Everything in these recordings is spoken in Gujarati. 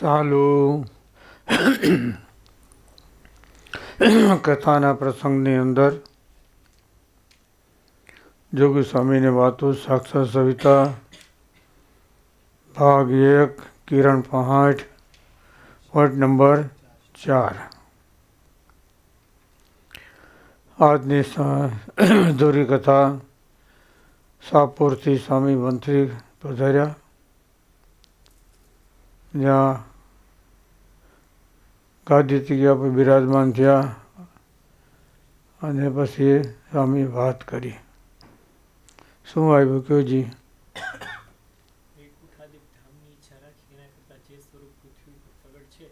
સાલું. કથાના પ્રસંગની અંદર જોગી સ્વામીની વાતો સાક્ષર સવિતા, ભાગ એક, કિરણ પહાટ વર્ટ નંબર ચાર. આજની દોરી કથા સાપુરથી સ્વામી મંત્રી પધાર્યા. જ્યાં ગાદી જગ્યા પર બિરાજમાન થયા અને પછી સ્વામી વાત કરી. શું આવ્યું કયો જી? વૈકુંઠાદિક ધામની ઈચ્છા રાખી એના કરતાં જે સ્વરૂપ પૃથ્વી ઉપર પ્રગટ છે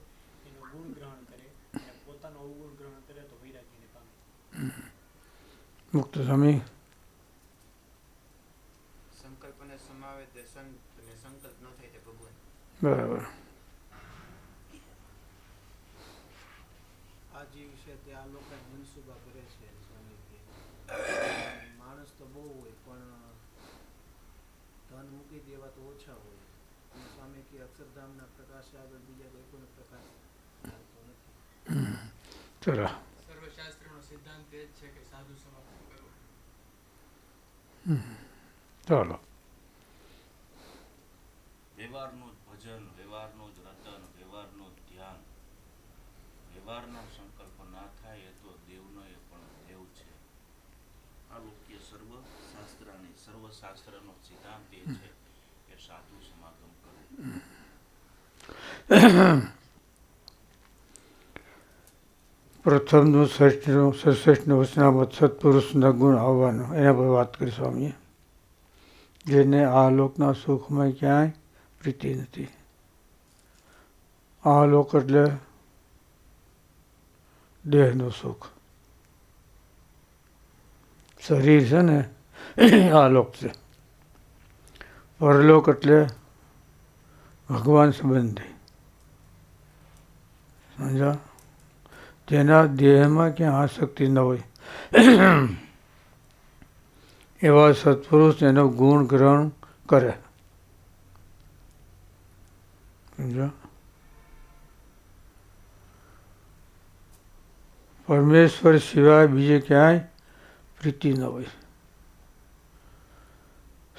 એનો ગુણ ગ્રહણ કરે અને પોતાનો અવગુણ ગ્રહણ કરે તો વૈરાગ્યને પામે મુક્ત સ્વામી સંકલ્પને સમાવે તે સંત અને સંકલ્પ ન થાય તે ભગવાન બરાબર. કરે માણસ તો બહુ હોય પણ ધન મૂકી દેવા તો ઓછા હોય. અને સ્વામી કે અક્ષરધામના પ્રકાશ આગળ બીજા કોઈ પણ પ્રકાશ ચાલતો નથી. ચલો. સર્વશાસ્ત્રનો સિદ્ધાંત એ જ છે કે સાધુ સમાપ્ત કરવો ચાલો. વ્યવહારનું જ ભજન વ્યવહારનું જ રટન વ્યવહારનું જ ધ્યાન વ્યવહારના સંકલ્પ ના થાય તો દેવનો એ પણ દેવ છે. આ લોકીય સર્વ શાસ્ત્રની સર્વ શાસ્ત્રનો સિદ્ધાંત એ છે કે સાધુ સમાગમ કરવું પ્રથમનું શ્રેષ્ઠનું શ્રેષ્ઠનું વચનામત સત્પુરુષના ગુણ આવવાનો. એના પર વાત કરી સ્વામીએ. જેને આ લોકના સુખમાં ક્યાંય પ્રીતિ નથી. આ લોક એટલે દેહનું સુખ. શરીર છે ને, આ લોક છે. પરલોક એટલે ભગવાન સંબંધી. સમજા જેના દેહમાં ક્યાં આસક્તિ ન હોય. એવા સત્પુરુષ એનો ગુણ ગ્રહણ કરે. સમજો પરમેશ્વર સિવાય બીજે ક્યાંય પ્રીતિ ન હોય.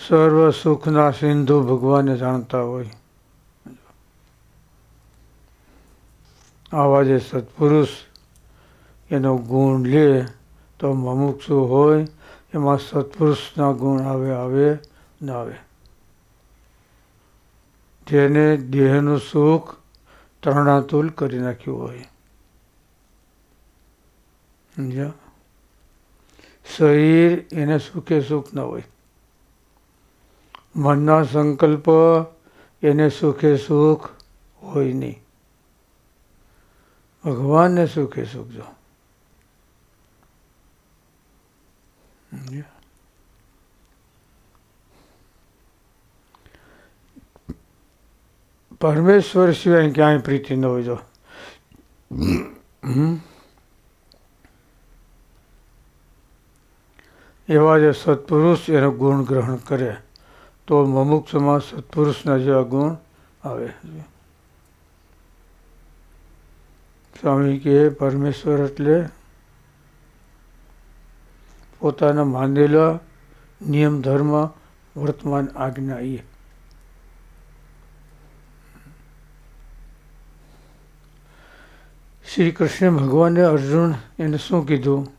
સર્વ સુખના સિંધુ ભગવાનને જાણતા હોય. આવા જે સત્પુરુષ એનો ગુણ લે તો મમુક્ષુ હોય, એમાં સત્પુરુષના ગુણ આવે આવે, ન આવે. જેને દેહનું સુખ તરણાતુલ કરી નાખ્યું હોય. શરીર એને સુખે સુખ ન હોય. મનના સંકલ્પ એને સુખે સુખ હોય નહીં. ભગવાનને સુખે સુખ જો. પરમેશ્વર સિવાય ક્યાંય પ્રીતિ ન હોય જો. હમ? એવા જે સત્પુરુષ એનો ગુણ ગ્રહણ કરે, તો મમુક્ષમાં સત્પુરુષના જેવા ગુણ આવે સ્વામી કે પરમેશ્વર એટલે પોતાના માનેલા નિયમ, ધર્મ, વર્તમાન આજ્ઞા એ. શ્રી કૃષ્ણ ભગવાને અર્જુન એને શું કીધું?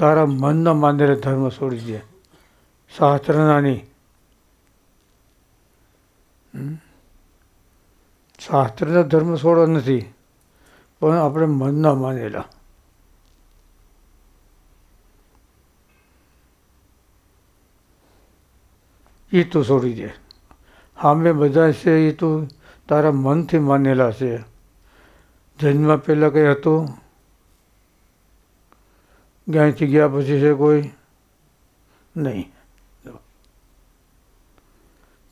તારા મનના માંદરે ધર્મ છોડી દે શાસ્ત્રના શાસ્ત્રના ધર્મ છોડો નથી, પણ આપણે મનના માનેલા. એ તું છોડી દે સામે બધા છે એ તું તારા મનથી માનેલા છે. જન્મ પહેલાં કંઈ હતું? ક્યાંયથી ગયા પછી છે કોઈ? નહીં.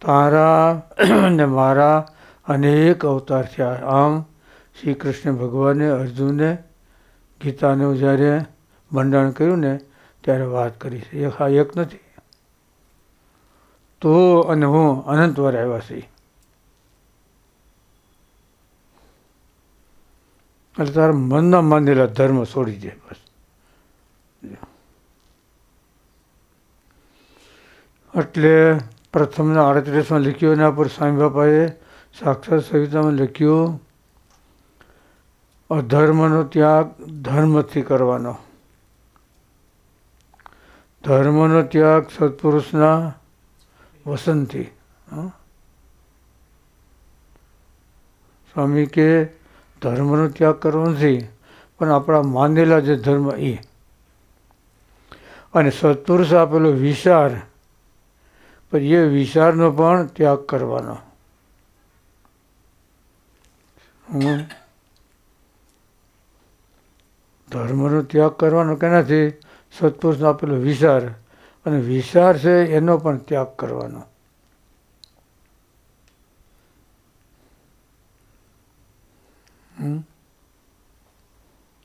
તારા ને મારા અનેક અવતાર થયા. આમ શ્રી કૃષ્ણ ભગવાને અર્જુને ગીતાનું જ્યારે મંડાણ કર્યું ને, ત્યારે વાત કરી છે. એક હા, એક નથી. તો અને હું અનંત વાર આવ્યા છીએ. એટલે તારા મનના માનેલા ધર્મ છોડી દે બસ. એટલે પ્રથમના આડત્રીસમાં લખ્યું એના પર સ્વામી બાપાએ સાક્ષાત સંહિતામાં લખ્યું, અધર્મનો ત્યાગ ધર્મથી કરવાનો. ધર્મનો ત્યાગ સત્પુરુષના વસનથી? સ્વામી કે, ધર્મનો ત્યાગ કરવો નથી, પણ આપણા માનેલા જે ધર્મ એ. અને સત્પુરુષ આપેલો વિચાર પણ એ વિચારનો પણ ત્યાગ કરવાનો. હું ધર્મનો ત્યાગ કરવાનો કેનાથી સત્પુરુષનો આપેલો વિચાર અને વિચાર છે એનો પણ ત્યાગ કરવાનો?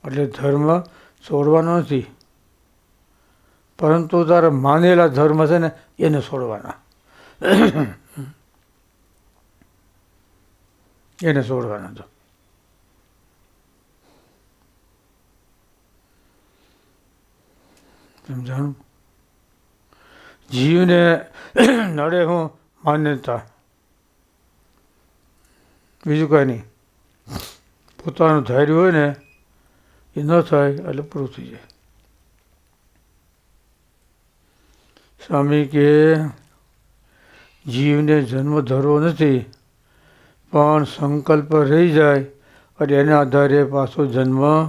એટલે ધર્મ છોડવાનો નથી. પરંતુ તારા માનેલા ધર્મ છે ને એને છોડવાના. એને છોડવાના તો સમજાણું? જીવને નડે હું માન્યતા. બીજું કાંઈ નહીં. પોતાનું ધૈર્ય હોય ને એ ન થાય એટલે પૂરું થઈ જાય. સ્વામી કે જીવને જન્મ ધરવો નથી, પણ સંકલ્પ રહી જાય, અને એના આધારે પાછો જન્મ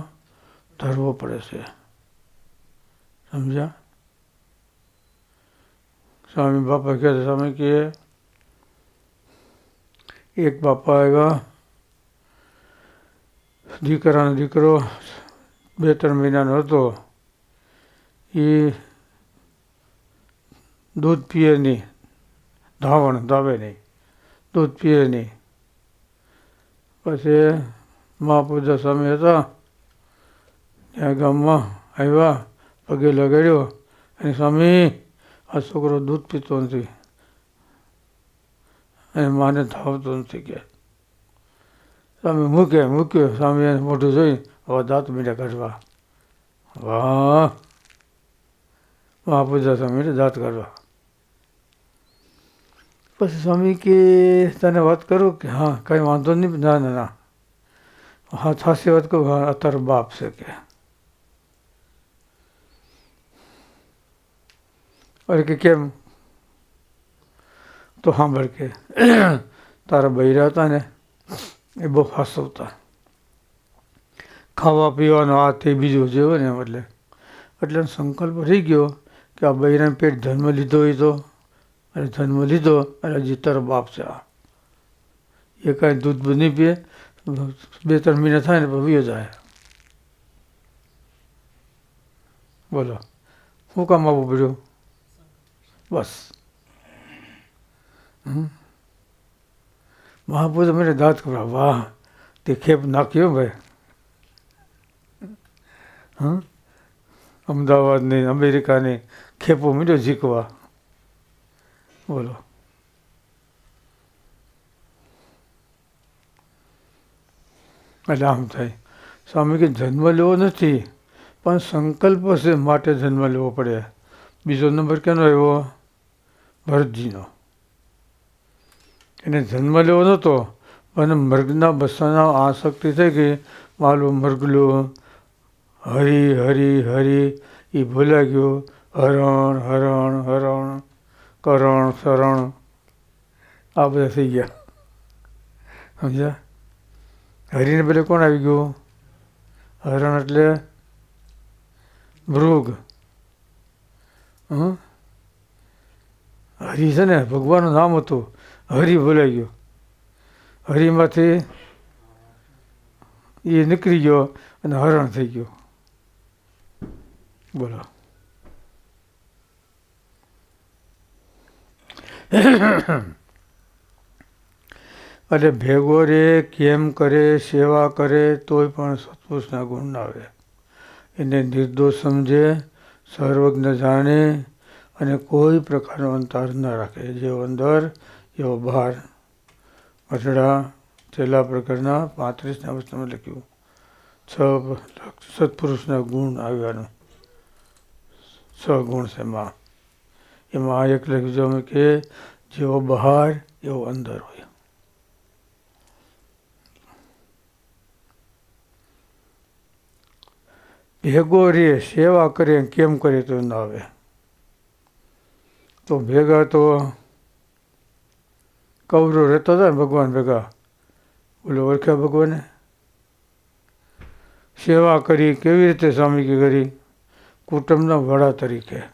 ધરવો પડે છે. સમજ્યા? સ્વામી બાપા કહે સ્વામી કે, એક બાપા આવ્યા, દીકરાનો દીકરો બે ત્રણ મહિનાનો હતો. એ દૂધ પીએ નહીં, ધાવણ ધાવે નહીં, દૂધ પીએ નહીં. પછી મહાપૂજા સ્વામી હતા, ત્યાં ગામમાં આવ્યા, પગે લગાડ્યો, અને સ્વામી, આ છોકરો દૂધ પીતો નથી, અને માને ધાવતો નથી કે. સ્વામી મૂકે મૂક્યો સ્વામી એને મોઢું જોઈ, હવે દાંત મીઠા કાઢવા. વાહ! મહાપૂજા સ્વામી દાંત કાઢવા. પછી સ્વામી કે, તને વાત કરું કે? હા, કંઈ વાંધો નહીં, ના ના ના. હા, થશે વાત કહું હા અત્યારે બાપ છે કે. અરે કે કેમ? તો સાંભળ કે, તારા બૈરા હતા ને, એ બહુ ફાસવતા ખાવા પીવાનો આ તે બીજું જેવો ને એટલે. એટલે સંકલ્પ રહી ગયો કે આ બૈરાને પેટ ધર્મ લીધો હોય તો અને જન્મ લીધો અને હજી તર બાપ છે આ. એ કાંઈ દૂધ બી નહીં પીએ. બે ત્રણ મહિના થાય ને ભવ્યો જાય. બોલો, શું કામ આવવું પડ્યું? બસ. મહાપુરુષ મને દાંત કરવા વાહ, તે ખેપ નાખ્યો ભાઈ. હં અમદાવાદની, અમેરિકાની ખેપો મળ્યો ઝીકવા. બોલો એટલે આમ થાય સ્વામી કે જન્મ લેવો નથી પણ સંકલ્પ છે માટે જન્મ લેવો પડે બીજો નંબર કેનો આવ્યો ભરતજીનો એને જન્મ લેવો નહોતો અને મર્ગના બસાના આસક્તિ થઈ ગઈ માલું મૃગલો હરી હરી હરી એ ભૂલાઈ ગયો હરણ હરણ હરણ કરણ, શરણ, આ બધા થઈ ગયા. સમજ્યા? હરિને પેલે કોણ આવી ગયું? હરણ એટલે મૃગ હરિ છે ને, ભગવાનનું નામ હતું. હરિ બોલાઈ ગયો. હરિમાંથી એ નીકળી ગયો અને હરણ થઈ ગયો. બોલો. એટલે ભેગો રે, કેમ કરે, સેવા કરે, તોય પણ સત્પુરુષના ગુણ આવે. એને નિર્દોષ સમજે, સર્વજ્ઞ જાણે અને કોઈ પ્રકારનો અંતર ન રાખે. જેવો અંદર, એવો બહાર અથડા છેલ્લા પ્રકારના પાંત્રીસના અવસ્થામાં લખ્યું. છ સત્પુરુષના ગુણ આવ્યાનું. છ ગુણ છે એમાં એમાં એક લખ્યું છે કે જેવો બહાર એવો અંદર હોય. ભેગો રે, સેવા કરે, કેમ કરે તો ના આવે. તો ભેગા તો કૌરવ રહેતા હતા ને ભગવાન ભેગા. બોલો, ઓળખ્યા ભગવાને? સેવા કરી, કેવી રીતે સ્વામી કરી? કુટુંબના વડા તરીકે?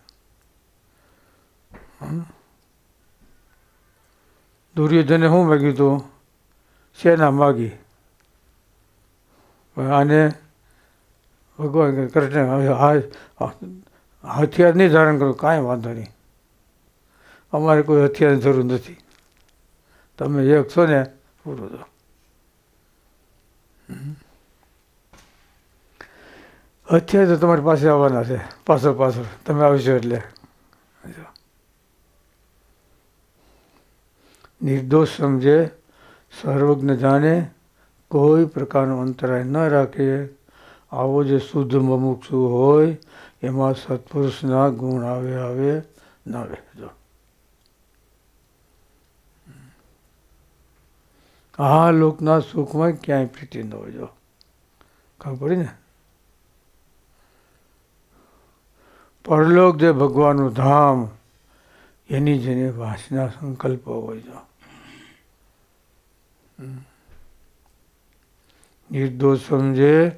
દુર્યોધને શું માગ્યું હતું સેના માગી? આને ભગવાન કૃષ્ણ હથિયાર નહીં ધારણ કરો, કાંઈ વાંધો નહીં. અમારે કોઈ હથિયારની જરૂર નથી. તમે એક છો ને, પૂરું તો. હથિયાર તો તમારી પાસે આવવાના છે, પાછળ પાછળ. તમે આવશો એટલે. નિર્દોષ સમજે, સર્વજ્ઞ જાણે, કોઈ પ્રકારનો અંતરાય ન રાખે. આવો જે શુદ્ધ મમુક્ષુ હોય, એમાં સત્પુરુષના ગુણ આવે આવે, ન આવે. જો. આ લોકના સુખમાં ક્યાંય પ્રીતિ ન હોય, જો. ખબર પડી ને? પરલોક જે ભગવાનનું ધામ, એની જેને વાસના સંકલ્પ હોય, જો. નિર્દોષ સમજે,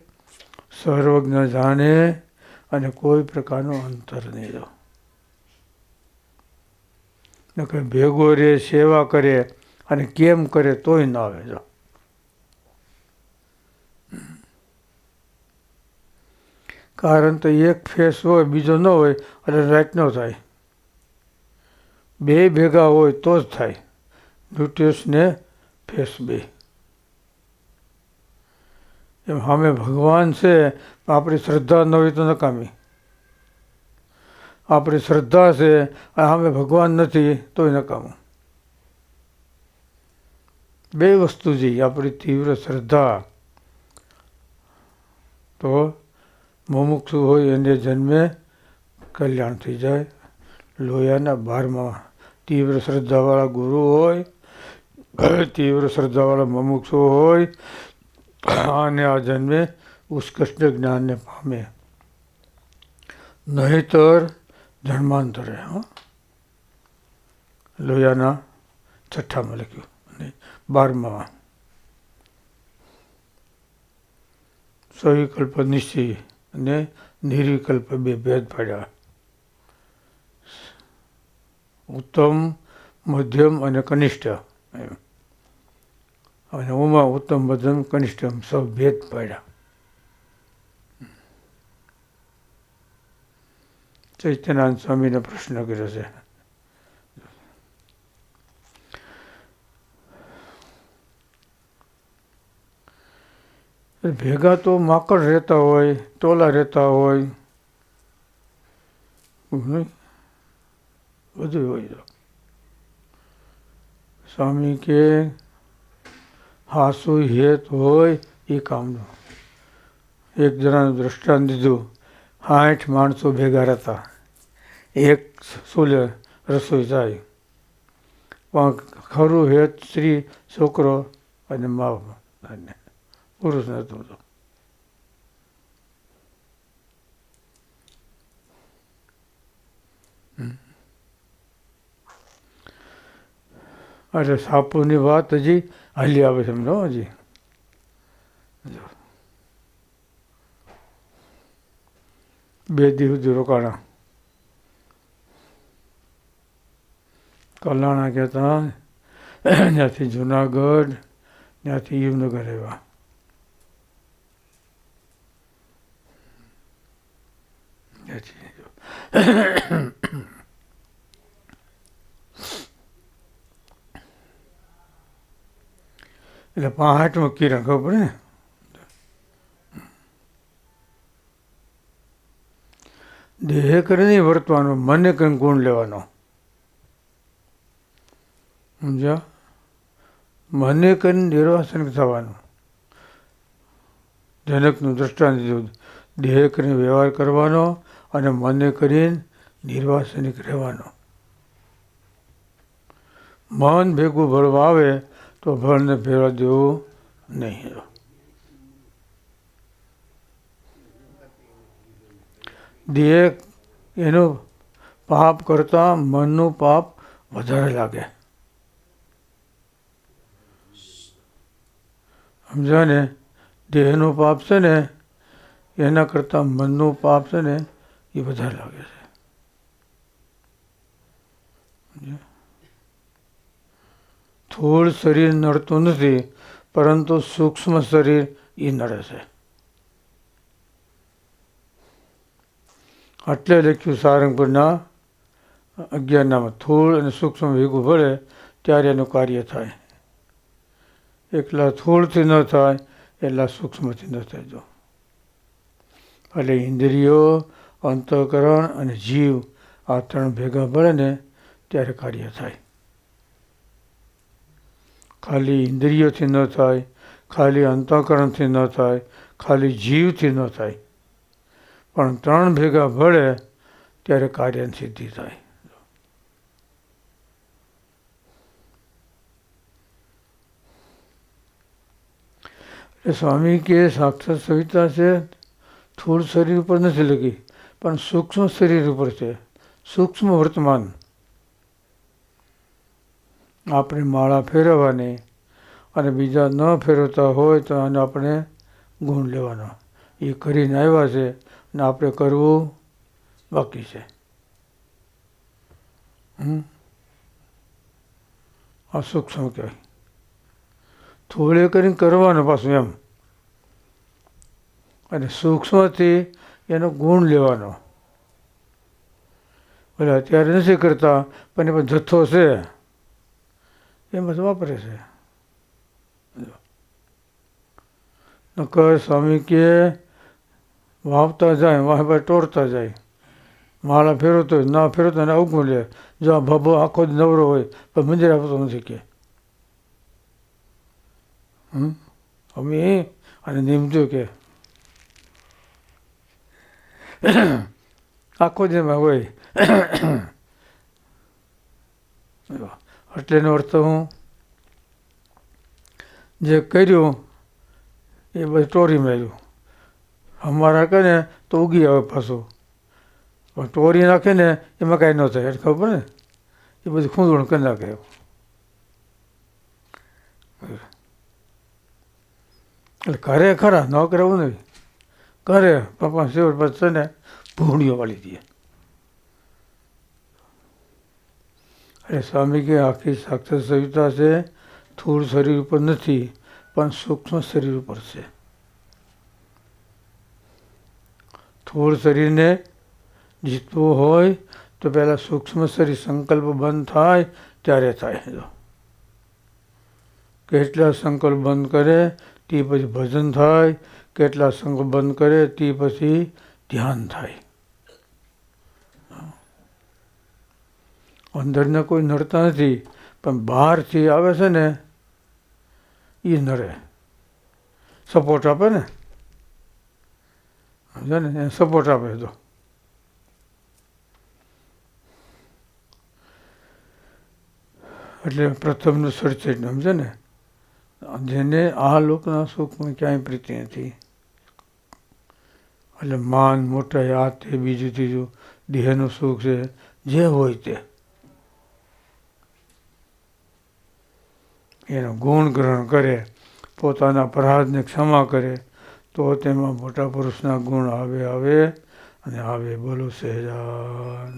સર્વજ્ઞ જાણે અને કોઈ પ્રકારનો અંતર નહીં જો નકર ભેગો રે સેવા કરે અને કેમ કરે તોય ના આવે જો. કારણ તો એક ફેસ હોય, બીજો ન હોય, એટલે રાઈટ ન થાય. બે ભેગા હોય તો જ થાય. ન્યુટ્રિયસ ફેસ બે એમ સામે ભગવાન છે પણ આપણી શ્રદ્ધા ન હોય તો નકામી. આપણી શ્રદ્ધા છે અને સામે ભગવાન નથી, તોય નકામું. બે વસ્તુ જોઈએ આપણી તીવ્ર શ્રદ્ધા. તો મુમુક્ષુ હોય એને જન્મે, કલ્યાણ થઈ જાય. લોયાના બારમાં તીવ્ર શ્રદ્ધાવાળા ગુરુ હોય તીવ્ર શ્રદ્ધાવાળા મમુક્ષો હોય, અને આ જન્મે ઉત્કૃષ્ટ જ્ઞાનને પામે. નહીતર જન્માંતરે હા. લોયાના છઠ્ઠામાં લખ્યું, અને બારમા સવિકલ્પ નિશ્ચય અને નિર્વિકલ્પ બે ભેદ પાડ્યા. ઉત્તમ, મધ્યમ અને કનિષ્ઠ, એમ. અને ઉમા ઉત્તમ મધ્યમ કનિષ્ઠ સૌ ભેદ પાડ્યા. ચૈતન્યાનંદ સ્વામીને પ્રશ્ન કર્યો છે. ભેગા તો માકડ રહેતા હોય, ટોલા રહેતા હોય બધું હોય. સ્વામી કે હાસુ હેત હોય એ કામનું. એક જણાનું દ્રષ્ટાંત દીધું. આઠ માણસો ભેગા રહેતા. એક સુલે રસોઈ જાય. પણ ખરું હેત સ્ત્રી, છોકરો અને મા અને પુરુષ નહોતું તો. અરે સાપુની વાત હજી હાલી આવે છે સમજો હજી બે દિવસ સુધી રોકાણા કલાણા કહેતા ત્યાંથી જુનાગઢ ત્યાંથી યુવનગર આવ્યા ત્યાંથી એટલે પાંચમું મૂકી રાખવો પડે ને દેહ નહીં વર્તવાનો, મને કંઈ ગુણ લેવાનો. સમજ્યા? મને કરીને નિર્વાસન થવાનું. જનકનું દ્રષ્ટાંત દીધું. દેહ કરીને વ્યવહાર કરવાનો અને મને કરીને નિર્વાસનિક રહેવાનો. મન ભેગું ભળવા આવે તો ભણને ફેરવા દેવું નહીં દેહ એનું પાપ કરતાં મનનું પાપ વધારે લાગે. સમજ્યા ને? દેહનું પાપ છે ને, એના કરતાં મનનું પાપ છે ને, એ વધારે લાગે છે. સમજ્યા? સ્થૂળ શરીર નડતું નથી, પરંતુ સૂક્ષ્મ શરીર એ નડે છે. એટલે લખ્યું સારંગપુરના અગિયારનામાં થોળ અને સૂક્ષ્મ ભેગું ભળે ત્યારે એનું કાર્ય થાય. એકલા થોળથી ન થાય એટલા સૂક્ષ્મથી ન થાય જો. એટલે ઇન્દ્રિયો, અંતઃકરણ અને જીવ આ ત્રણ ભેગા ભળે ને ત્યારે કાર્ય થાય. ખાલી ઇન્દ્રિયોથી ન થાય, ખાલી અંતઃકરણથી ન થાય, ખાલી જીવથી ન થાય. પણ ત્રણ ભેગા ભળે ત્યારે કાર્યની સિદ્ધિ થાય. એટલે સ્વામી કે સાક્ષાત સવિતા છે, સ્થૂળ શરીર ઉપર નથી લગી, પણ સૂક્ષ્મ શરીર ઉપર છે. સૂક્ષ્મ વર્તમાન. આપણે માળા ફેરવવાની અને બીજા ન ફેરવતા હોય તો આને આપણે ગુણ લેવાનો. એ કરીને આવ્યા છે ને આપણે કરવું બાકી છે. હમ? સુખ સૂક્ષ્મ કહેવાય? થોડે કરીને કરવાનું પાછું એમ. અને સૂક્ષ્મથી એનો ગુણ લેવાનો. ભલે અત્યારે નથી કરતા, પણ એ પણ જથ્થો છે. એમ જ વાપરે છે. નકર સ્વામી કે, વાવતા જાય, વાહ તોડતા જાય. માળા ફેરવતો હોય, ના ફેરવતો એને અવગુણ લે. જો આ ભભો આખો જ નવરો હોય, પણ મંદિર આપતો નથી કે. અમે અને નિમજો કે. આખો જ હોય. એટલે એનો અર્થ હું. જે કર્યું, એ બધું ટોરી માર્યું અમારા કહે ને, તો ઉગી આવે પાછું. પણ ટોરી નાખે ને, એમાં કાંઈ ન થાય એટલે ખબર ને? એ બધું ખૂંદવણ કરી નાખે. એટલે કરે ખરા, ન કરે એવું નહીં કરે પપ્પા સેવડ પછી ને ભૂણીઓ વાળી દે. એટલે સ્વામી કે આખી સાક્ષાત સવિતા છે. સ્થૂળ શરીર ઉપર નથી, પણ સૂક્ષ્મ શરીર ઉપર છે. સ્થૂળ શરીરને જીતવું હોય, તો પહેલાં સૂક્ષ્મ શરીર સંકલ્પ બંધ થાય, ત્યારે થાય કેટલા સંકલ્પ બંધ કરે તે પછી ભજન થાય. કેટલા સંકલ્પ બંધ કરે તે પછી ધ્યાન થાય. અંદરના કોઈ નડતા નથી, પણ બહારથી આવે છે ને એ નડે. સપોર્ટ આપે ને? સમજો ને? એને સપોર્ટ આપે તો. એટલે પ્રથમનું સર્ચેટ સમજે ને? જેને આ લોકના સુખમાં ક્યાંય પ્રીતિ નથી. એટલે માન, મોટા, આ તે, બીજું, ત્રીજું, દેહનું સુખ છે, જે હોય તે. એનો ગુણ ગ્રહણ કરે, પોતાના અપરાધને ક્ષમા કરે, તો તેમાં મોટા પુરુષના ગુણ આવે આવે અને આવે બોલો સહેજાન